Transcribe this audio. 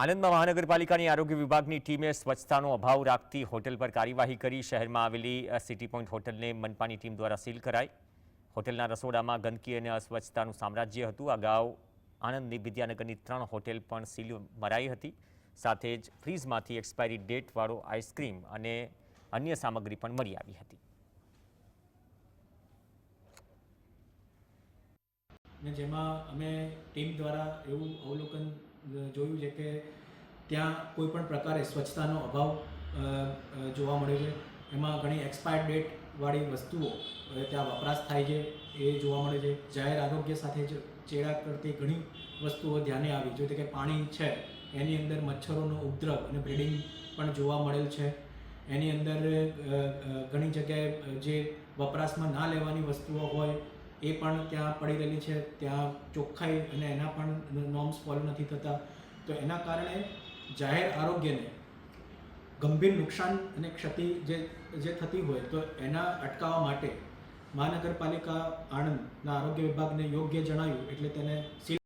આણંદમાં મહાનગરપાલિકાની આરોગ્ય વિભાગની ટીમે સ્વચ્છતાનો અભાવ રાખતી હોટેલ પર કાર્યવાહી કરી શહેરમાં આવેલી સિટી પોઈન્ટ હોટલને મનપાની ટીમ દ્વારા સીલ કરાઈ. હોટેલના રસોડામાં ગંદકી અને અસ્વચ્છતાનું સામ્રાજ્ય હતું. અગાઉ આણંદની વિદ્યાનગરની ત્રણ હોટેલ પણ સીલ મરાઈ હતી. સાથે જ ફ્રીજમાંથી એક્સપાયરી ડેટવાળો આઈસ્ક્રીમ અને અન્ય સામગ્રી પણ મળી આવી હતી. ને જેમાં અમે ટીમ દ્વારા એવું અવલોકન જોયું છે કે ત્યાં કોઈ પણ પ્રકારે સ્વચ્છતાનો અભાવ જોવા મળે છે. એમાં ઘણી એક્સપાયર ડેટવાળી વસ્તુઓ ત્યાં વપરાશ થાય છે, એ જોવા મળે છે. જાહેર આરોગ્ય સાથે જ ચેડા કરતી ઘણી વસ્તુઓ ધ્યાને આવી. જો કે પાણી છે, એની અંદર મચ્છરોનો ઉપદ્રવ અને બ્રીડિંગ પણ જોવા મળેલ છે. એની અંદર ઘણી જગ્યાએ જે વપરાશમાં ના લેવાની વસ્તુઓ હોય એ પણ ત્યાં પડી રહેલી છે, ત્યાં ચોખ્ખાઈ અને એના પણ નોર્મ્સ ફોલો નથી થતા. તો એના કારણે જાહેર આરોગ્યને ગંભીર નુકસાન અને ક્ષતિ જે જે થતી હોય તો એના અટકાવવા માટે મહાનગરપાલિકા આણંદના આરોગ્ય વિભાગને યોગ્ય જણાવ્યું એટલે તેને